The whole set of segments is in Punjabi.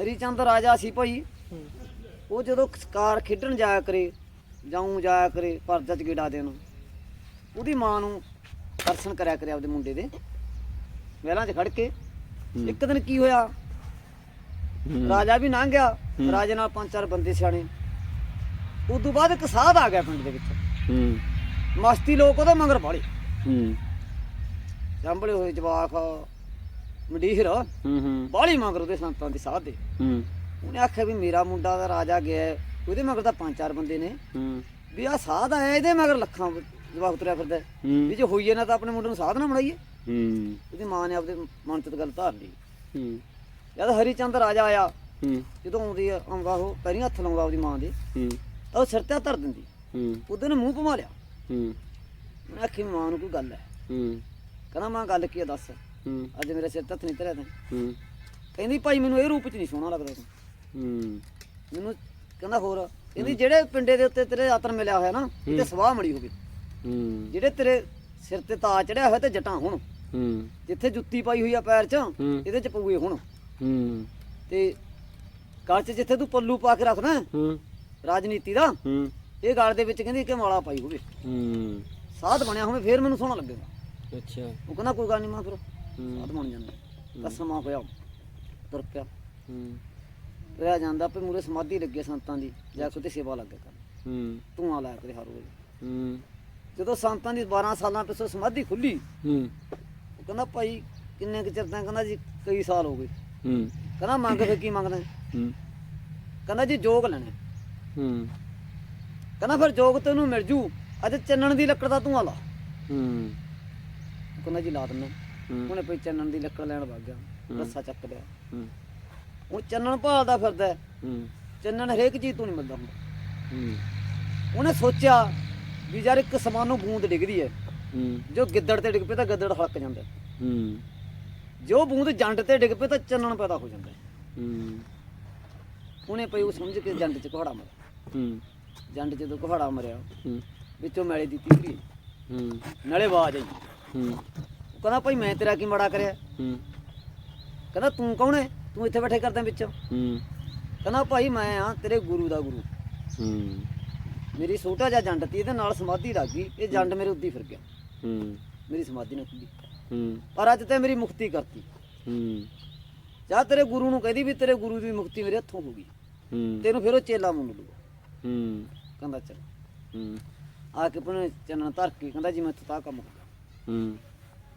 ਹਰੀਚੰਦ ਰਾਜਾ ਸੀ ਭਾਈ। ਉਹ ਜਦੋਂ ਕਾਰ ਖੇਡਣ ਜਾਇਆ ਕਰੇ ਜਾਉਂ ਜਾਇਆ ਕਰੇ ਪਰਦਾ ਚ ਗੇੜਾ ਦੇਣ। ਉਹਦੀ ਮਾਂ ਨੂੰ ਦਰਸ਼ਨ ਕਰਿਆ ਕਰੇ ਆਪਦੇ ਮੁੰਡੇ ਦੇ। ਮਹਿਲਾਂ 'ਚ ਖੜ ਕੇ। ਇੱਕ ਦਿਨ ਕੀ ਹੋਇਆ। ਰਾਜਾ ਵੀ ਲੰਘ ਗਿਆ। ਰਾਜੇ ਨਾਲ ਪੰਜ ਚਾਰ ਬੰਦੇ ਸਿਆਣੇ। ਉਸ ਤੋਂ ਬਾਅਦ ਇੱਕ ਸਾਧ ਆ ਗਿਆ ਪਿੰਡ ਦੇ ਵਿੱਚ। ਮਸਤੀ ਲੋਕ ਉਹਦੇ ਮਗਰ ਬਾਲੇ ਹੂੰ। ਜੰਬਲੇ ਹੋਏ ਜਵਾਕ। ਮੰਡੀਰ। ਹੂੰ ਹੂੰ। ਬਾਲੀ ਮਗਰ ਉਹਦੇ ਸੰਤਾਂ ਦੇ ਸਾਧ ਦੇ। ਹੂੰ। ਉਹਨੇ ਆਖਿਆ ਵੀ ਮੇਰਾ ਮੁੰਡਾ ਦਾ ਰਾਜਾ ਗਿਆ ਹੈ, ਉਹਦੇ ਮਗਰ ਤਾਂ ਪੰਜ ਚਾਰ ਬੰਦੇ ਨੇ। ਹੂੰ। ਵੀ ਆ ਸਾਧ ਆਇਆ ਇਹਦੇ ਮਗਰ ਲੱਖਾਂ ਜਵਾਕ ਤੁਰਿਆ ਫਿਰਦਾ ਹੈ। ਵੀ ਹੂੰ ਜੇ ਹੋਈਏ ਨਾ ਤਾਂ ਆਪਣੇ ਮੁੰਡੇ ਨੂੰ ਸਾਧ ਨਾ ਬਣਾਈਏ। ਹੂੰ। ਉਹਦੀ ਮਾਂ ਨੇ ਆਪਦੇ ਮਨ ਚ ਗੱਲ ਧਾਰ ਲਈ। ਹੂੰ। ਜਦ ਹਰੀਚੰਦ ਰਾਜਾ ਆਇਆ ਹੂੰ। ਜਦੋਂ ਆਉਂਦੀ ਆ- ਆਉਂਦਾ ਉਹ ਪੈਰੀਂ ਹੱਥ ਲਾਉਂਦਾ ਆਪਦੀ ਮਾਂ ਦੇ। ਹੂੰ। ਤਾਂ ਉਹ ਸਿਰ ਤੇ ਹੱਥ ਧਰ ਦਿੰਦੀ। ਹੂੰ। ਉਹਦੇ ਨੇ ਮੂੰਹ ਘੁਮਾ ਲਿਆ। ਹੂੰ। ਉਹਨੇ ਆਖੀ ਮਾਂ ਨੂੰ ਕੋਈ ਗੱਲ ਹੈ। ਹੂੰ। ਕਹਿੰਦਾ ਮਾਂ ਗੱਲ ਕੀ ਹੈ ਦੱਸ। ਹੂੰ। ਅੱਜ ਮੇਰੇ ਸਿਰ ਤੇ ਹੱਥ ਨਹੀਂ ਧਰਿਆ ਤੈਂ। ਹੂੰ। ਕਹਿੰਦੀ ਭਾਈ ਮੈਨੂੰ ਇਹ ਰੂਪ ਚ ਨਹੀਂ ਸੋਹਣਾ ਲੱਗਦਾ ਤੂੰ। ਹੂੰ। ਮੈਨੂੰ ਕਹਿੰਦਾ ਹੋਰ ਕਹਿੰਦੀ ਜਿਹੜੇ ਪਿੰਡੇ ਦੇ ਉੱਤੇ ਤੇਰੇ ਆਤਰ ਮਿਲਿਆ ਹੋਇਆ ਨਾ ਤੇ ਸਵਾਹ ਮੜੀ ਹੋਵੇ ਹੂੰ। ਜਿਹੜੇ ਤੇਰੇ ਸਿਰ ਤੇ ਤਾਜ ਚੜਿਆ ਹੋਇਆ ਤੇ ਜਟਾਂ ਹੁਣ। ਹੂੰ। ਜਿੱਥੇ ਜੁੱਤੀ ਪਾਈ ਹੋਈ ਆ ਪੈਰ 'ਚ। ਇਹਦੇ 'ਚ ਪਊਏ ਹੁਣ। ਹੂੰ। ਤੇ ਗਲ 'ਚ ਜਿੱਥੇ ਤੂੰ ਪੱਲੂ ਪਾ ਕੇ ਰੱਖਦਾ ਹੈ, ਰਾਜਨੀਤੀ ਦਾ ਹੂੰ। ਇਹ ਗਲ ਦੇ ਵਿੱਚ ਕਹਿੰਦੀ ਕਿ ਮਾਲਾ ਪਾਈ ਹੋਵੇ। ਹੂੰ। ਸਾਧ ਬਣਿਆ ਹੋਵੇ ਫੇਰ ਮੈਨੂੰ ਸੋਹਣਾ ਲੱਗੇਗਾ। ਅੱਛਾ। ਉਹ ਕਹਿੰਦਾ ਕੋਈ ਗੱਲ ਨਹੀਂ ਮੈਂ ਫਿਰ ਸਾਧ ਬਣ ਜਾਂਦਾ ਤਾਂ ਸਮਾਂ ਹੋਇਆ ਤੁਰ ਪਿਆ। ਹੂੰ। ਰਿਹਾ ਜਾਂਦਾ ਪੇ ਮੂਰੇ ਸਮਾਧੀ ਲੱਗੇ ਸੰਤਾਂ ਦੀ ਜਾ ਕੇ ਤੇ ਸੇਵਾ ਲੱਗੇ ਕਰ ਹੂੰ। ਧੂਆਂ ਲਾਇਆ ਕਰੇ ਹਰ ਰੋਜ਼। ਹੂੰ। ਜਦੋਂ ਸੰਤਾਂ ਦੀ 12 ਸਾਲਾਂ ਪਿੱਛੋਂ ਸਮਾਧੀ ਖੁੱਲੀ ਹੂੰ। ਉਹ ਕਹਿੰਦਾ ਭਾਈ ਕਿੰਨੇ ਕੁ ਚਿਰ ਤੱਕ ਕਹਿੰਦਾ ਜੀ ਕਈ ਸਾਲ ਹੋ ਗਏ। ਹੂੰ। ਕਹਿੰਦਾ ਮੰਗ ਫਿਰ ਕੀ ਮੰਗਦਾ ਹੈ? ਕਹਿੰਦਾ ਜੀ ਜੋਗ ਲੈਣਾ ਹੂੰ। ਕਹਿੰਦਾ ਫਿਰ ਜੋਗ ਤੈਨੂੰ ਮਿਲ ਜੂ। ਅੱਜ ਚੰਨਣ ਦੀ ਲੱਕੜ ਦਾ ਧੂਆਂ ਲਾ। ਹੂੰ। ਕਹਿੰਦਾ ਜੀ ਲਾ ਦਿੰਦਾ। ਹੂੰ। ਉਹਨੇ ਕੋਈ ਚੰਨਣ ਦੀ ਲੱਕੜ ਲੈਣ ਵਗ ਗਿਆ। ਰੱਸਾ ਚੱਕ ਲਿਆ। ਹੂੰ। ਉਹ ਚੰਨਣ ਭਾਲਦਾ ਫਿਰਦਾ ਹੈ। ਹੂੰ। ਚੰਨਣ ਹਰੇਕ ਚੀਜ਼ ਤੋਂ ਨਹੀਂ ਮਿਲਦਾ ਹੁੰਦਾ। ਹੂੰ। ਉਹਨੇ ਸੋਚਿਆ ਵੀ ਯਾਰ ਇੱਕ ਸਮਾਨ ਨੂੰ ਬੂੰਦ ਡਿੱਗਦੀ ਹੈ। ਹੂੰ। ਜੋ ਗਿੱਦੜ ਤੇ ਡਿੱਗ ਪਏ ਤਾਂ ਗਿੱਦੜ ਹਲਕ ਜਾਂਦਾ ਹੈ। ਹੂੰ। ਜੋ ਬੂੰਦ ਜੰਡ ਤੇ ਡਿੱਗ ਪਏ ਤਾਂ ਚੰਨਣ ਪੈਦਾ ਹੋ ਜਾਂਦਾ ਹੈ। ਹੂੰ। ਉਹਨੇ ਪਈ ਉਹ ਸਮਝ ਕੇ ਜੰਡ 'ਚ ਕੁਹਾੜਾ ਮਾਰਿਆ। ਹੂੰ। ਜੰਡ 'ਚ ਜਦੋਂ ਕੁਹਾੜਾ ਮਰਿਆ ਹੂੰ। ਵਿੱਚੋਂ ਮੈਲੇ ਦੀ ਤੀਰੀ ਹੂੰ। ਨਾਲੇ ਆਵਾਜ਼ ਆਈ। ਹੂੰ। ਕਹਿੰਦਾ ਭਾਈ ਮੈਂ ਤੇਰਾ ਕੀ ਮਾੜਾ ਕਰਿਆ? ਹੂੰ। ਕਹਿੰਦਾ ਤੂੰ ਕੌਣ ਹੈ ਤੂੰ ਇੱਥੇ ਬੈਠੇ ਕਰਦਾ ਵਿੱਚ। ਹੂੰ। ਕਹਿੰਦਾ ਭਾਈ ਮੈਂ ਆ ਤੇਰੇ ਗੁਰੂ ਦਾ ਗੁਰੂ। ਹੂੰ। ਮੇਰੀ ਛੋਟਾ ਜਿਹਾ ਜੰਡ ਤੀ ਇਹਦੇ ਨਾਲ ਸਮਾਧੀ ਲੱਗ ਗਈ। ਇਹ ਜੰਡ ਮੇਰੇ ਉੱਦੀ ਫਿਰ ਗਿਆ। ਹੂੰ। ਮੇਰੀ ਸਮਾਧੀ ਨਾ ਖੁੱਲੀ ਹੂੰ। ਪਰ ਅੱਜ ਤੇ ਮੇਰੀ ਮੁਕਤੀ ਕਰਤੀ। ਹੂੰ। ਜਾਂ ਤੇਰੇ ਗੁਰੂ ਨੂੰ ਕਹਦੀ ਵੀ ਤੇਰੇ ਗੁਰੂ ਦੀ ਮੁਕਤੀ ਮੇਰੇ ਹੱਥੋਂ ਹੋ ਗਈ। ਹੂੰ। ਤੈਨੂੰ ਫਿਰ ਉਹ ਚੇਲਾ ਮੰਨ ਲੂਗਾ ਹੂੰ। ਕਹਿੰਦਾ ਚੱਲ। ਹੂੰ। ਆ ਕੇ ਪੁਣੇ ਚੰਨਣ ਧਰ ਕੇ ਕਹਿੰਦਾ ਜੀ ਮੈਂ ਤਾਂ ਕੰਮ ਹੂੰ।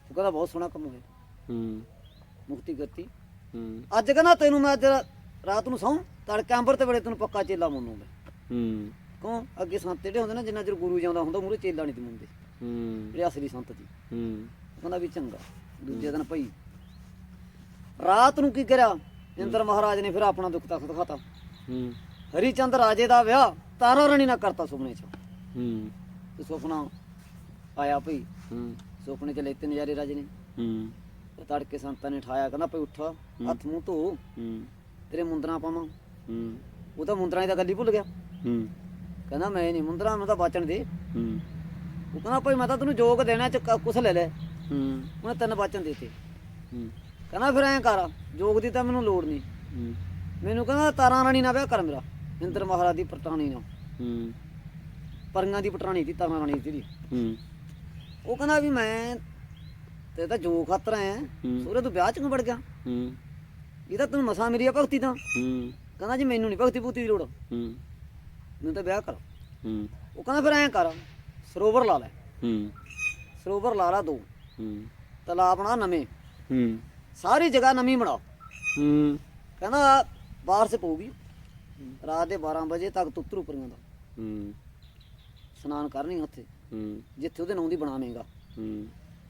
ਉਹ ਕਹਿੰਦਾ ਬਹੁਤ ਸੋਹਣਾ ਕੰਮ ਹੋਇਆ। ਹੂੰ। ਮੁਕਤੀ ਕਰਤੀ ਹੂੰ। ਅੱਜ ਕਹਿੰਦਾ ਤੈਨੂੰ ਮੈਂ ਅੱਜ ਰਾਤ ਨੂੰ ਸੌਂ ਤੜਕੇ ਅੰਬਰ ਤੇ ਬੜੇ ਤੈਨੂੰ ਪੱਕਾ ਚੇਲਾ ਮੰਨੂਗਾ। ਹੂੰ। ਕਿਉਂ? ਅੱਗੇ ਸੰਤ ਜਿਹੜੇ ਹੁੰਦੇ ਨਾ ਜਿੰਨਾ ਚਿਰ ਗੁਰੂ ਜਾਂਦਾ ਹੁੰਦਾ ਮੂਰੇ ਚੇਲਾ ਨਹੀਂ ਮੰਨਦੇ। ਹੂੰ। ਜਿਹੜੇ ਅਸਲੀ ਸੰਤ ਜੀ। ਹੂੰ। ਕਹਿੰਦਾ ਵੀ ਚੰਗਾ। ਦੂਜੇ ਦਿਨ ਭਈ ਰਾਤ ਨੂੰ ਕੀ ਕਰਿਆ? ਇੰਦਰ ਮਹਾਰਾਜ ਨੇ ਫਿਰ ਆਪਣਾ ਦੁੱਖ ਤੱਕ ਦਿਖਾਤਾ। ਹੂੰ। ਹਰੀਚੰਦ ਰਾਜੇ ਦਾ ਵਿਆਹ ਤਾਰਾ ਰਾਣੀ ਨਾਲ ਕਰਤਾ ਸੁਪਨੇ 'ਚ। ਹੂੰ। ਤੇ ਸੁਪਨਾ ਆਇਆ ਭਈ ਹੂੰ। ਸੁਪਨੇ 'ਚ ਲੈਤੇ ਨਜ਼ਾਰੇ ਰਾਜੇ ਨੇ। ਹੂੰ। ਤੇ ਤੜਕੇ ਸੰਤਾਂ ਨੇ ਠਾਇਆ ਕਹਿੰਦਾ ਭਈ ਉੱਠ ਹੱਥ ਮੂੰਹ ਧੋ। ਹੂੰ। ਤੇਰੇ ਮੁੰਦਰਾਂ ਪਾਵਾਂ। ਹੂੰ। ਉਹ ਤਾਂ ਮੁੰਦਰਾਂ ਦੀ ਤਾਂ ਗੱਲ ਹੀ ਭੁੱਲ ਗਿਆ। ਹੂੰ। ਕਹਿੰਦਾ ਮੈਂ ਨਹੀਂ ਮੁੰਦਰਾਂ ਮੈਂ ਤਾਂ ਬਾਚਣ ਦੇ। ਹੂੰ। ਉਹ ਕਹਿੰਦਾ ਭਈ ਮੈਂ ਤਾਂ ਤੈਨੂੰ ਜੋਗ ਦੇਣਾ ਚ ਕ- ਕੁਛ ਲੈ ਲੈ। ਹੂੰ। ਉਹਨੇ ਤਿੰਨ ਬਾਚਣ ਦੇਤੇ। ਹੂੰ। ਕਹਿੰਦਾ ਫਿਰ ਐਂ ਕਰ ਜੋਗ ਦੀ ਤਾਂ ਮੈਨੂੰ ਲੋੜ ਨਹੀਂ। ਹੂੰ। ਮੈਨੂੰ ਕਹਿੰਦਾ ਤਾਰਾਂ ਰਾਣੀ ਨਾਲ ਵਿਆਹ ਕਰ ਮੇਰਾ। ਇੰਦਰ ਮਹਾਰਾਜ ਦੀ ਪਟਾਣੀ ਨਾਲ। ਹੂੰ। ਪਰੀਆਂ ਦੀ ਪਟਾਣੀ ਦੀ ਤਾਰਾਂ ਰਾਣੀ ਦੀ ਹੂੰ। ਉਹ ਕਹਿੰਦਾ ਵੀ ਮੈਂ ਤੇ ਤਾਂ ਜੋ ਖਾਤਰ ਆਇਆ। ਸੋਰੇ ਤੂੰ ਵਿਆਹ ਚ ਕਿਉਂ ਵੜ ਗਿਆ। ਹੂੰ। ਇਹ ਤਾਂ ਤੈਨੂੰ ਮਸਾ ਮੇਰੀ ਆ ਭਗਤੀ ਤਾਂ। ਹੂੰ। ਕਹਿੰਦਾ ਜੀ ਮੈਨੂੰ ਨਹੀਂ ਭਗਤੀ ਭੂਤੀ ਦੀ ਲੋੜ। ਹੂੰ। ਮੈਨੂੰ ਤਾਂ ਵਿਆਹ ਕਰ। ਹੂੰ। ਉਹ ਕਹਿੰਦਾ ਫਿਰ ਐਂ ਕਰ ਸਰੋਵਰ ਲਾ ਲੈ। ਹੂੰ। ਸਰੋਵਰ ਲਾ ਲਾ ਦੋ। ਹੂੰ। ਤਲਾਬ ਬਣਾ ਨਵੇਂ। ਹੂੰ। ਸਾਰੀ ਜਗ੍ਹਾ ਨਵੀਂ ਬਣਾ। ਹੂੰ। ਕਹਿੰਦਾ ਬਾਰਿਸ਼ ਪਊਗੀ। ਰਾਤ ਦੇ 12 ਵਜੇ ਤੱਕ ਤੁੱਤਰੂ ਪਰੀਆਂ ਦਾ। ਹੂੰ। ਇਸ਼ਨਾਨ ਕਰਨੀ ਉੱਥੇ। ਹੂੰ। ਜਿੱਥੇ ਉਹਦੇ ਨਾਂ ਦੀ ਬਣਾਵੇਂਗਾ। ਹੂੰ।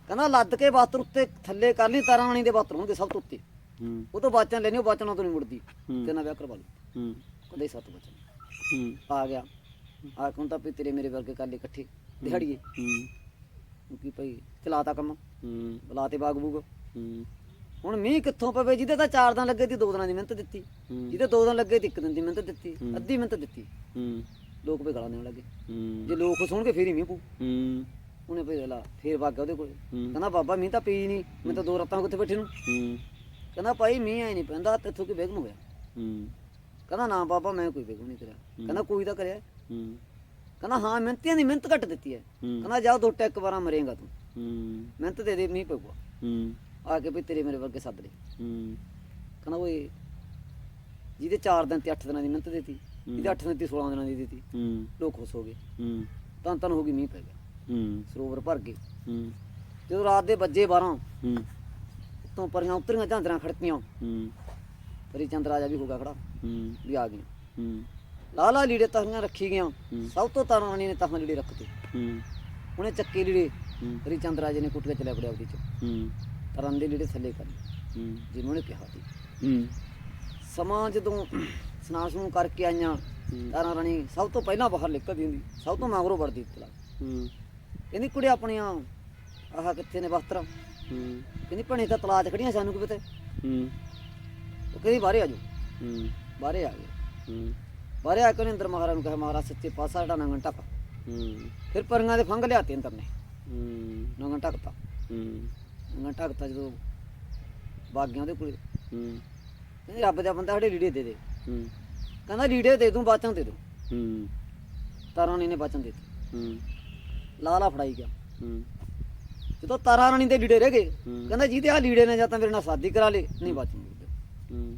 ਕਹਿੰਦਾ ਲੱਦ ਕੇ ਬਾਤਰ ਉੱਤੇ ਥੱਲੇ ਕਰ ਲਈ ਤਾਰਾਂ ਰਾਣੀ ਦੇ ਬਾਤਰ ਹੋਣਗੇ ਸਭ ਤੋਂ ਉੱਤੇ। ਹੂੰ। ਉਹ ਤੋਂ ਬਾਚਾਂ ਲੈਣੀ ਉਹ ਬਾਚਣਾ ਤੋਂ ਨਹੀਂ ਮੁੜਦੀ। ਤੇ ਨਾ ਵਿਆਹ ਕਰਵਾ ਲਈ। ਹੂੰ। ਕਦੇ ਸੱਤ ਬਚਨ ਹੂੰ। ਆ ਗਿਆ। ਆ ਕੇ ਹੁਣ ਤਾਂ ਵੀ ਤੇਰੇ ਮੇਰੇ ਵਰਗੇ ਕਾਲੇ ਇਕੱਠੇ। ਦਿਹਾੜੀਏ। ਹੂੰ। ਕੀ ਭਈ ਚਲਾਤਾ ਕੰਮ। ਹੂੰ। ਬੁਲਾਤੇ ਬਾਗ ਬੂਗ। ਹੂੰ। ਹੁਣ ਮੀਂਹ ਕਿੱਥੋਂ ਪਵੇ? ਜਿਹਦੇ ਤਾਂ ਚਾਰ ਦਿਨ ਲੱਗੇ ਤੀ ਦੋ ਦਿਨਾਂ ਦੀ ਮਿਹਨਤ ਦਿੱਤੀ। ਜਿਹਦੇ ਦੋ ਦਿਨ ਲੱਗੇ ਤੀ ਇੱਕ ਦਿਨ ਦੀ ਮਿਹਨਤ ਦਿੱਤੀ। ਅੱਧੀ ਮਿਹਨਤ ਦਿੱਤੀ। ਹੂੰ। ਲੋਕ ਵੀ ਗਾਲਾਂ ਦੇਣ ਲੱਗੇ ਹੂੰ। ਜੇ ਲੋਕ ਸੁਣ ਕੇ ਫੇਰ ਹੀ ਮੀਂਹ ਪੂ ਹੂੰ। ਉਹਨੇ ਭਈ ਲਾ ਫੇਰ ਵਗ ਉਹਦੇ ਕੋਲ। ਕਹਿੰਦਾ ਬਾਬਾ ਮੀਂਹ ਤਾਂ ਪਈ ਨਹੀਂ ਮੈਂ ਤਾਂ ਦੋ ਰਾਤਾਂ ਕਿੱਥੇ ਬੈਠੇ ਨੂੰ। ਹੂੰ। ਕਹਿੰਦਾ ਭਾਈ ਮੀਂਹ ਆਈ ਨਹੀਂ ਪੈਂਦਾ। ਤੇਥੋਂ ਕੀ ਬੇਗਮ ਹੋਇਆ ਹੂੰ। ਕਹਿੰਦਾ ਨਾ ਬਾਬਾ ਮੈਂ ਕੋਈ ਬੇਗੂ ਨਹੀਂ ਕਰਿਆ। ਕਹਿੰਦਾ ਕੋਈ ਤਾਂ ਕਰਿਆ। ਹੂੰ। ਕਹਿੰਦਾ ਹਾਂ ਮਿਹਨਤੀਆਂ ਦੀ ਮਿਹਨਤ ਘੱਟ ਦਿੱਤੀ ਹੈ। ਕਹਿੰਦਾ ਜਾ ਦੋ ਟੈਕ ਵਾਰਾਂ ਮਰੇਗਾ ਤੂੰ। ਹੂੰ। ਮਿਹਨਤ ਦੇ ਦੇ ਨਹੀਂ ਪਊਗਾ। ਹੂੰ। ਆ ਕੇ ਵੀ ਤੇਰੇ ਮੇਰੇ ਵਰਗੇ ਸੱਦ ਲੈ ਹੂੰ। ਕਹਿੰਦਾ ਓਏ ਜਿਹਦੇ 4 ਦਿਨ ਤੇ 8 ਦਿਨਾਂ ਦੀ ਮਿਹਨਤ ਦਿੱਤੀ। ਜਿਹਦੇ 8 ਦਿਨ ਤੇ 16 ਦਿਨਾਂ ਦੀ ਦਿੱਤੀ। ਹੂੰ। ਲੋਕ ਖੁਸ਼ ਹੋ ਗਏ। ਹੂੰ। ਤਾਂ ਤਨ ਹੋ ਗਈ ਮੀਂਹ ਪੈ ਗਿਆ। ਹੂੰ। ਸਰੋਵਰ ਭਰ ਗਏ। ਹੂੰ। ਜਦੋਂ ਰਾਤ ਦੇ ਵੱਜੇ 12 ਹੂੰ। ਉੱਤੋਂ ਪਰੀਆਂ ਉਤਰੀਆਂ ਝਾਂਦਰਾਂ ਖੜਕੀਆਂ। ਹੂੰ। ਪਰੀ ਚੰਦ ਰਾਜਾ ਵੀ ਹੋ ਗਿਆ ਖੜਾ। ਹੂੰ। ਵੀ ਆ ਗਈਆਂ। ਹੂੰ। ਲਾਲਾ ਲੀੜੇ ਤਹਾਂ ਰੱਖੀ ਗਈਆਂ। ਹੂੰ। ਸਭ ਤੋਂ ਤਾਰਾਂ ਰਾਣੀ ਨੇ ਤਹਾਂ ਲੀੜੇ ਰੱਖਤੇ। ਹੂੰ। ਉਹਨੇ ਚੱਕੇ ਲੀੜੇ। ਪਰੀ ਚੰਦ ਰਾਜੇ ਨੇ ਕੁੱਟ ਕੇ ਚਲੇ ਪੜਿਆ ਉਹਦੀ ਚ। ਹੂੰ। ਤਾਰਾਂ ਦੇ ਲੀੜੇ ਥੱਲੇ ਕਰ ਹੂੰ। ਜਿਵੇਂ ਉਹਨੇ ਕਿਹਾ ਸੀ। ਹੂੰ। ਸਮਾਂ ਜਦੋਂ ਸਨਾਨ ਸਨੂੰ ਕਰਕੇ ਆਈਆਂ। ਤਾਰਾਂ ਰਾਣੀ ਸਭ ਤੋਂ ਪਹਿਲਾਂ ਬਾਹਰ ਨਿਕਲਦੀ ਹੁੰਦੀ। ਸਭ ਤੋਂ ਮਗਰੋਂ ਵਰਦੀ ਤਲਾ ਹੂੰ। ਕਹਿੰਦੀ ਕੁੜੇ ਆਪਣੀਆਂ ਆਹ ਕਿੱਥੇ ਨੇ ਵਸਤਰ? ਹੂੰ। ਕਹਿੰਦੀ ਭਣੇ ਤਾਂ ਤਲਾਜ ਖੜੀਆਂ ਸਾਨੂੰ ਕੀ ਪਤਾ ਹੂੰ। ਉਹ ਕਹਿੰਦੀ ਬਾਹਰੇ ਆ ਜਾਓ। ਹੂੰ। ਬਾਹਰੇ ਆ ਗਏ। ਹੂੰ। ਬਾਹਰੇ ਆ ਕੇ ਉਹਨੇ ਅੰਦਰ ਮਹਾਰਾਜ ਨੂੰ ਕਿਹਾ ਮਹਾਰਾਜ ਸੱਚੇ ਪਾਸਾ ਸਾਡਾ ਨੰਗਣ ਢੱਕ ਹੂੰ। ਫਿਰ ਪਰੀਆਂ ਦੇ ਫੰਗ ਲਿਆਤੇ ਅੰਦਰ ਨੇ। ਹੂੰ। ਨੰਗਣ ਢੱਕਤਾ। ਹੂੰ। ਨੰਗਣ ਢੱਕਤਾ ਜਦੋਂ ਬਾਗਿਆਂ ਉਹਦੇ ਕੋਲੇ। ਹੂੰ। ਕਹਿੰਦੀ ਰੱਬ ਦਾ ਬੰਦਾ ਸਾਡੇ ਲੀੜੇ ਦੇ ਦੇ। ਹੂੰ। ਕਹਿੰਦਾ ਲੀੜੇ ਦੇ ਦੂੰ ਬਾਚਨ ਦੇ ਦੂੰ। ਹੂੰ। ਤਾਰਾਂ ਰਾਣੀ ਨੇ ਬਾਚਨ ਦੇ ਦਿੱਤੇ ਹੂੰ। ਲਾਲਾ ਫੜਾਈ ਗਿਆ। ਹੂੰ। ਜਦੋਂ ਤਾਰਾਂ ਰਾਣੀ ਦੇ ਲੀੜੇ ਰਹਿ ਗਏ। ਕਹਿੰਦਾ ਜਿਹਦੇ ਆ ਲੀੜੇ ਨੇ ਜਾਂ ਤਾਂ ਮੇਰੇ ਨਾਲ ਸ਼ਾਦੀ ਕਰਾ ਲੇ। ਨਹੀਂ ਬਾਚਨ ਮੁੜਦੇ ਹੂੰ।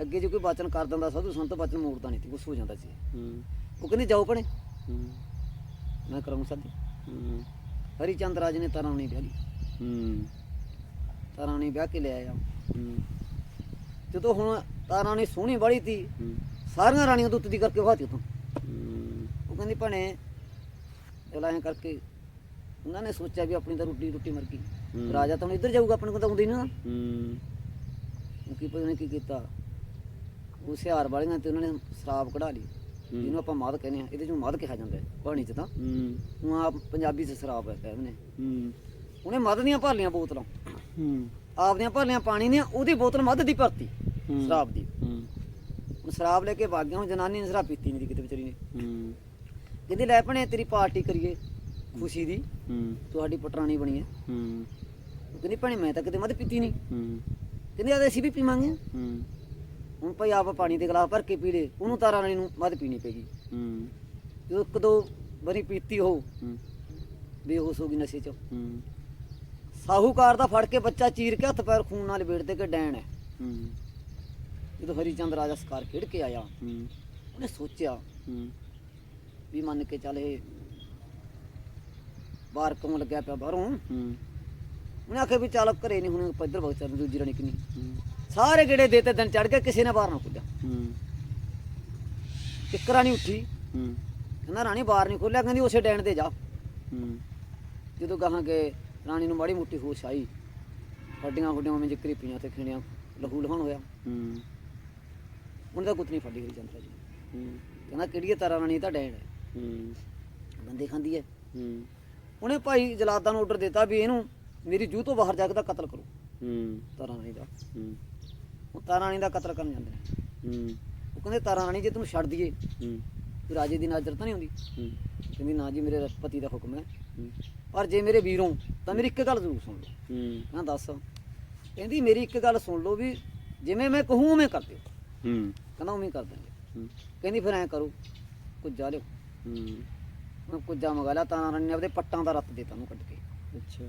ਅੱਗੇ ਜੇ ਕੋਈ ਬਾਚਨ ਕਰ ਦਿੰਦਾ ਸਾਧੂ ਸੰਤ ਬਾਚਨ ਮੋੜਦਾ ਨਹੀਂ ਸੀ ਕੁਛ ਹੋ ਜਾਂਦਾ ਸੀ। ਹੂੰ। ਉਹ ਕਹਿੰਦੀ ਜਾਓ ਭਣੇ। ਹੂੰ। ਮੈਂ ਕਰਾਂ ਸਾਦੀ। ਹੂੰ। ਹਰੀ ਚੰਦ ਰਾਜ ਨੇ ਤਾਰਾਂ ਰਾਣੀ ਵਿਆਹ ਲਈ। ਹੂੰ। ਤਾਰਾਂ ਰਾਣੀ ਵਿਆਹ ਕੇ ਲੈ ਆਇਆ। ਹੂੰ। ਜਦੋਂ ਹੁਣ ਤਾਰਾਂ ਰਾਣੀ ਸੋਹਣੀ ਬੜੀ ਤੀ। ਸਾਰੀਆਂ ਰਾਣੀਆਂ ਦੁੱਤ ਦੀ ਕਰਕੇ ਵਾਹਤੀ ਉਤੋਂ ਉਹ ਕਹਿੰਦੀ ਭਣੇ ਐਂ ਕਰਕੇ ਉਹਨਾਂ ਨੇ ਸੋਚਿਆ ਵੀ ਆਪਣੀ ਤਾਂ ਰੋਟੀ ਰੋਟੀ ਮਰ ਗਈ। ਰਾਜਾ ਤਾਂ ਇੱਧਰ ਜਾਊਗਾ ਆਪਣੇ ਕੋਲ ਤਾਂ ਆਉਂਦੀ ਨਾ। ਹੂੰ। ਕੀ ਪਤਾ ਨੇ ਕੀ ਕੀਤਾ। ਉਹ ਸਿਹਾਰ ਵਾਲੀਆਂ ਤੇ ਉਹਨਾਂ ਨੇ ਸ਼ਰਾਬ ਕਢਾ ਲਈ। ਜਿਹਨੂੰ ਆਪਾਂ ਮਦ ਕਹਿੰਦੇ ਆ ਇਹਦੇ ਚੋਂ ਮਦ ਕਿਹਾ ਜਾਂਦਾ ਹੈ ਕਹਾਣੀ ਚ ਤਾਂ। ਹੂੰ। ਹੁਣ ਆ ਪੰਜਾਬੀ ਚ ਸ਼ਰਾਬ ਹੈ ਕਹਿੰਦੇ ਨੇ। ਹੂੰ। ਉਹਨੇ ਮਦ ਦੀਆਂ ਭਰਲੀਆਂ ਬੋਤਲਾਂ। ਹੂੰ। ਆਪਦੀਆਂ ਭਰਲੀਆਂ ਪਾਣੀ ਦੀਆਂ ਉਹਦੀ ਬੋਤਲ ਮਦ ਦੀ ਭਰਤੀ। ਸ਼ਰਾਬ ਦੀ। ਹੂੰ। ਹੁਣ ਸ਼ਰਾਬ ਲੈ ਕੇ ਵਗ ਗਿਆ ਹੁਣ ਜਨਾਨੀ ਨੇ ਸ਼ਰਾਬ ਪੀਤੀ ਨਹੀਂ ਕਿਤੇ ਵਿਚਾਰੀ ਨੇ। ਹੂੰ। ਕਹਿੰਦੀ ਲੈ ਭਣੇ ਤੇਰੀ ਪਾਰਟੀ ਕਰੀਏ ਖੁਸ਼ੀ ਦੀ। ਹੂੰ। ਤੁਹਾਡੀ ਪਟਰਾਣੀ ਬਣੀ ਹੈ। ਕਹਿੰਦੀ ਭਣੇ ਮੈਂ ਤਾਂ ਕਿਤੇ ਮਦ ਪੀਤੀ ਨਹੀਂ। ਹੂੰ। ਕਹਿੰਦੀ ਆ ਅਸੀਂ ਵੀ ਪੀਵਾਂਗੇ। ਹੂੰ। ਹੁਣ ਭਾਈ ਆਪ ਪਾਣੀ ਦੇ ਗਲਾਸ ਭਰ ਕੇ ਪੀ ਲੇ ਉਹਨੂੰ ਤਾਰਾ ਰਾਣੀ ਨੂੰ ਮਦ ਪੀਣੀ ਪੈਗੀ ਹੂੰ। ਜਦੋਂ ਇੱਕ ਦੋ ਵਾਰੀ ਪੀਤੀ ਹੋ ਹੂੰ। ਬੇਹੋਸ਼ ਹੋ ਗਈ ਨਸ਼ੇ 'ਚ। ਹੂੰ। ਸਾਹੂਕਾਰ ਦਾ ਫੜ ਕੇ ਬੱਚਾ ਚੀਰ ਕੇ ਹੱਥ ਪੈਰ ਖੂਨ ਨਾਲ ਲਪੇਟ ਦੇ ਕੇ ਡੈਣ ਹੈ। ਹੂੰ। ਜਦੋਂ ਹਰੀ ਚੰਦ ਰਾਜਾ ਸਕਾਰ ਖੇਡ ਕੇ ਆਇਆ ਹੂੰ। ਉਹਨੇ ਸੋਚਿਆ ਹੂੰ। ਵੀ ਮੰਨ ਕੇ ਚੱਲ ਇਹ ਬਾਹਰ ਕਿਉਂ ਲੱਗਿਆ ਪਿਆ ਬਾਹਰੋਂ? ਹੂੰ। ਉਹਨੇ ਆਖਿਆ ਵੀ ਚੱਲ ਘਰੇ ਨਹੀਂ ਹੁਣ ਪੱਧਰ ਵਗ ਚੱਲ ਦੂਜੀ ਰਾਣੀ ਕਿੰਨੀ? ਸਾਰੇ ਗੇੜੇ ਦੇਤੇ ਦਿਨ ਚੜ ਕੇ ਕਿਸੇ ਨੇ ਬਾਹਰ ਨਾ ਖੋਲਿਆ। ਹੂੰ। ਇੱਕ ਰਾਣੀ ਉੱਠੀ ਹੂੰ। ਕਹਿੰਦਾ ਰਾਣੀ ਬਾਹਰ ਨਹੀਂ ਖੋਲਿਆ ਕਹਿੰਦੀ ਉਸੇ ਡੈਣ ਤੇ ਜਾ। ਹੂੰ। ਜਦੋਂ ਗਾਹਾਂ ਗਏ ਰਾਣੀ ਨੂੰ ਮਾੜੀ ਮੁੱਟੀ ਹੋਸ਼ ਆਈ। ਹੱਡੀਆਂ ਹੁੱਡੀਆਂ ਵਿੱਚ ਕਰੀਪੀਆਂ ਤੇ ਖਿੰਡੀਆਂ ਲਹੂ ਲਹਾਣ ਹੋਇਆ। ਹੂੰ। ਉਹਨੇ ਤਾਂ ਗੁੱਤਨੀ ਫੜੀ ਹੋਈ ਚੰਦਰਾ ਜੀ। ਹੂੰ ਕਹਿੰਦਾ ਕਿਹੜੀ ਤਾਰਾ ਰਾਣੀ ਤਾਂ ਡੈਣ ਹੈ। ਹੂੰ ਬੰਦੇ ਖਾਂਦੀ ਹੈ। ਹੂੰ ਉਹਨੇ ਭਾਈ ਜਲਾਦਾਂ ਨੂੰ ਆਰਡਰ ਦਿੱਤਾ ਵੀ ਇਹਨੂੰ ਮੇਰੀ ਜੂਹ ਤੋਂ ਬਾਹਰ ਜਾ ਕੇ ਦਾ ਕਤਲ ਕਰੋ। ਹੂੰ ਤਾਰਾ ਰਾਣੀ ਦਾ। ਹੂੰ ਉਹ ਤਾਰਾ ਰਾਣੀ ਦਾ ਕਤਲ ਕਰਨ ਜਾਂਦੇ ਨੇ। ਹੂੰ ਉਹ ਕਹਿੰਦੇ ਤਾਰਾ ਰਾਣੀ ਜੇ ਤੈਨੂੰ ਛੱਡ ਦਈਏ ਹੂੰ ਵੀ ਰਾਜੇ ਦੀ ਨਜ਼ਰ ਤਾਂ ਨਹੀਂ ਆਉਂਦੀ ਹੂੰ ਕਹਿੰਦੀ ਨਾ ਜੀ, ਮੇਰੇ ਪਤੀ ਦਾ ਹੁਕਮ ਹੈ। ਹੂੰ ਪਰ ਜੇ ਮੇਰੇ ਵੀਰੋਂ, ਤਾਂ ਮੇਰੀ ਇੱਕ ਗੱਲ ਜ਼ਰੂਰ ਸੁਣ ਲਓ। ਹੂੰ ਮੈਂ ਦੱਸ, ਕਹਿੰਦੀ ਮੇਰੀ ਇੱਕ ਗੱਲ ਸੁਣ ਲਓ ਵੀ ਜਿਵੇਂ ਮੈਂ ਕਹੂੰ ਉਵੇਂ ਕਰ ਦਿਓ। ਹੂੰ ਕਹਿੰਦਾ ਉਵੇਂ ਹੀ ਕਰ ਦਾਂਗੇ ਕਹਿੰਦੀ ਫਿਰ ਐਂ ਕਰੋ ਕੁੱਜਾ ਲਿਓ ਹੂੰ। ਮੈਂ ਕੁੱਜਾ ਮੰਗਾ ਲਿਆ ਤਾਂ ਰਾਣੀ ਨੇ ਆਪਦੇ ਪੱਟਾਂ ਦਾ ਰੱਤ ਦੇਤਾ ਨੂੰ ਕੱਢ ਕੇ। ਅੱਛਾ।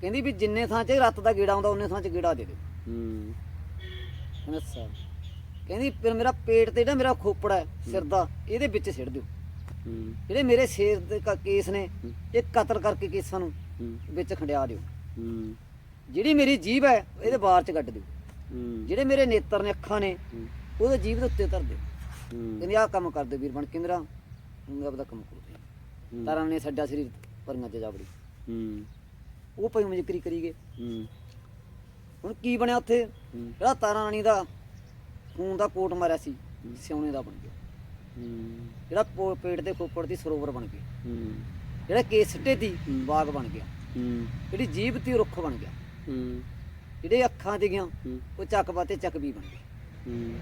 ਕਹਿੰਦੀ ਵੀ ਜਿੰਨੇ ਥਾਂ 'ਚ ਰੱਤ ਦਾ ਗੇੜਾ ਆਉਂਦਾ ਉਹਨੇ ਥਾਂ 'ਚ ਗੇੜਾ ਦੇ ਦਿਓ। ਹੂੰ। ਕਹਿੰਦਾ ਅੱਛਾ ਕਹਿੰਦੀ ਫਿਰ ਮੇਰਾ ਪੇਟ ਤੇ ਜਿਹੜਾ ਮੇਰਾ ਖੋਪੜਾ ਹੈ ਸਿਰ ਦਾ ਇਹਦੇ ਵਿੱਚ ਸਿੱਟ ਦਿਓ। ਹੂੰ। ਜਿਹੜੇ ਮੇਰੇ ਸਿਰ ਦੇ ਕੇਸ ਨੇ। ਇਹ ਕਤਲ ਕਰਕੇ ਕੇਸਾਂ ਨੂੰ ਵਿੱਚ ਖੰਡਿਆ ਦਿਓ। ਹੂੰ। ਜਿਹੜੀ ਮੇਰੀ ਜੀਭ ਹੈ ਇਹਦੇ ਬਾਹਰ 'ਚ ਕੱਢ ਦਿਓ। ਹੂੰ। ਜਿਹੜੇ ਮੇਰੇ ਨੇਤਰ ਨੇ ਅੱਖਾਂ ਨੇ ਉਹਦੇ ਜੀਭ ਦੇ ਉੱਤੇ ਧਰ ਦਿਓ ਹੂੰ। ਕਹਿੰਦੀ ਆਹ ਕੰਮ ਕਰ ਦਿਓ ਵੀਰ ਬਣ ਕੇ ਮੇਰਾ ਮੈਂ ਆਪਦਾ ਕੰਮ ਕਰੂੰ। ਤਾਰਾਂ ਨੇ ਸਾਡਾ ਸਰੀਰ ਪਰੀਆਂ 'ਚ ਜਾ ਵੜੀ ਹੂੰ। ਉਹ ਪਈ ਜ਼ਿਕਰੀ ਕਰੀ ਗਏ। ਹੂੰ। ਹੁਣ ਕੀ ਬਣਿਆ ਉੱਥੇ? ਹੂੰ। ਜਿਹੜਾ ਤਾਰਾਂ ਰਾਣੀ ਦਾ ਖੂਨ ਦਾ ਕੋਟ ਮਾਰਿਆ ਸੀ ਸਿਉਣੇ ਦਾ ਬਣ ਗਿਆ। ਹੂੰ। ਜਿਹੜਾ ਪੋ- ਪੇਟ ਦੇ ਖੋਪੜ ਦੀ ਸਰੋਵਰ ਬਣ ਗਿਆ ਹੂੰ। ਜਿਹੜਾ ਕੇਸ ਸਿੱਟੇ ਦੀ। ਬਾਗ ਬਣ ਗਿਆ। ਹੂੰ। ਜਿਹੜੀ ਜੀਭ ਤੀ ਰੁੱਖ ਬਣ ਗਿਆ। ਹੂੰ। ਜਿਹੜੇ ਅੱਖਾਂ ਤੇ ਗਿਆ ਹੂੰ। ਉਹ ਚੱਕ ਤੇ ਚੱਕ ਵੀ ਬਣ ਗਿਆ ਹੂੰ।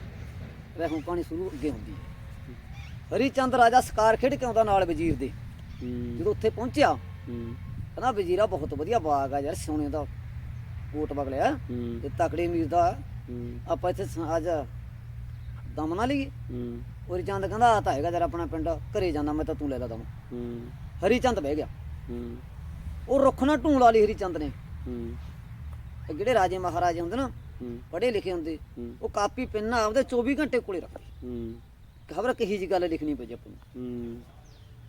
ਰਹਿੂ ਕਹਾਣੀ ਸ਼ੁਰੂ ਅੱਗੇ ਹੁੰਦੀ ਹੈ। ਹਰੀ ਚੰਦ ਰਾਜਾ ਸਕਾਰ ਖੇਡ ਕੇ ਆਉਂਦਾ ਨਾਲ ਵਜ਼ੀਰ ਦੇ। ਜਦੋਂ ਉੱਥੇ ਪਹੁੰਚਿਆ ਕਹਿੰਦਾ ਵਜ਼ੀਰਾ ਬਹੁਤ ਵਧੀਆ ਬਾਗ ਆ ਯਾਰ ਸੋਨੇ ਦਾ ਕੋਟ ਬਗਲਿਆ ਤੇ ਤਕੜੇ ਮੀਰ ਦਾ। ਆਪਾਂ ਇੱਥੇ ਅੱਜ ਦਮ ਨਾ ਲਈਏ। ਹੂੰ। ਹਰੀ ਚੰਦ ਕਹਿੰਦਾ ਆ ਤਾਂ ਹੈਗਾ ਜਰਾ ਆਪਣਾ ਪਿੰਡ ਘਰੇ ਜਾਂਦਾ ਮੈਂ ਤਾਂ ਤੂੰ ਲੈ ਲਾ ਦਮ। ਹਰੀ ਚੰਦ ਬਹਿ ਗਿਆ। ਉਹ ਰੁੱਖ ਨਾਲ ਢੂੰ ਲਾ ਲਈ ਹਰੀ ਚੰਦ ਨੇ ਜਿਹੜੇ ਰਾਜੇ ਮਹਾਰਾਜੇ ਹੁੰਦੇ ਨਾ ਪੜ੍ਹੇ ਲਿਖੇ ਹੁੰਦੇ। ਉਹ ਕਾਪੀ ਪੈਨ ਆਪਦੇ 24 ਘੰਟੇ ਕੋਲੇ ਰੱਖਦੇ। ਹੂੰ। ਖਬਰ ਕਹੀ ਜੀ ਗੱਲ ਲਿਖਣੀ ਪਈ ਆਪਾਂ ਨੂੰ। ਹੂੰ।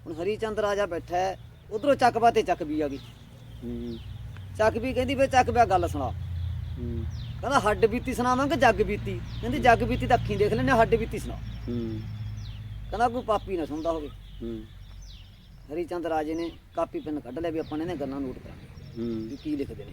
ਹੁਣ ਹਰੀ ਚੰਦ ਰਾਜਾ ਬੈਠਾ ਹੈ ਉਧਰੋਂ ਚੱਕਬਾ ਤੇ ਚੱਕ ਵੀ ਆ ਗਈ। ਹੂੰ। ਚੱਕ ਵੀ ਕਹਿੰਦੀ ਵੇ ਚੱਕ ਬਿਆ ਗੱਲ ਸੁਣਾ। ਕਹਿੰਦਾ ਹੱਡ ਬੀਤੀ ਸੁਣਾਵਾਂਗੇ ਜੱਗ ਬੀਤੀ। ਕਹਿੰਦੀ ਜੱਗ ਬੀਤੀ ਤਾਂ ਅੱਖੀਂ ਦੇਖ ਲੈਣੇ ਹੱਡ ਬੀਤੀ ਸੁਣਾ। ਹੂੰ। ਕਹਿੰਦਾ ਕੋਈ ਪਾਪੀ ਨਾ ਸੁਣਦਾ ਹੋਵੇ। ਹੂੰ। ਹਰੀ ਚੰਦ ਰਾਜੇ ਨੇ ਕਾਪੀ ਪੈਨ ਕੱਢ ਲਿਆ ਵੀ ਆਪਾਂ ਨੇ ਇਹਨਾਂ ਗੱਲਾਂ ਨੋਟ ਕਰਾਂਗੇ ਹੂੰ। ਵੀ ਕੀ ਲਿਖਦੇ ਨੇ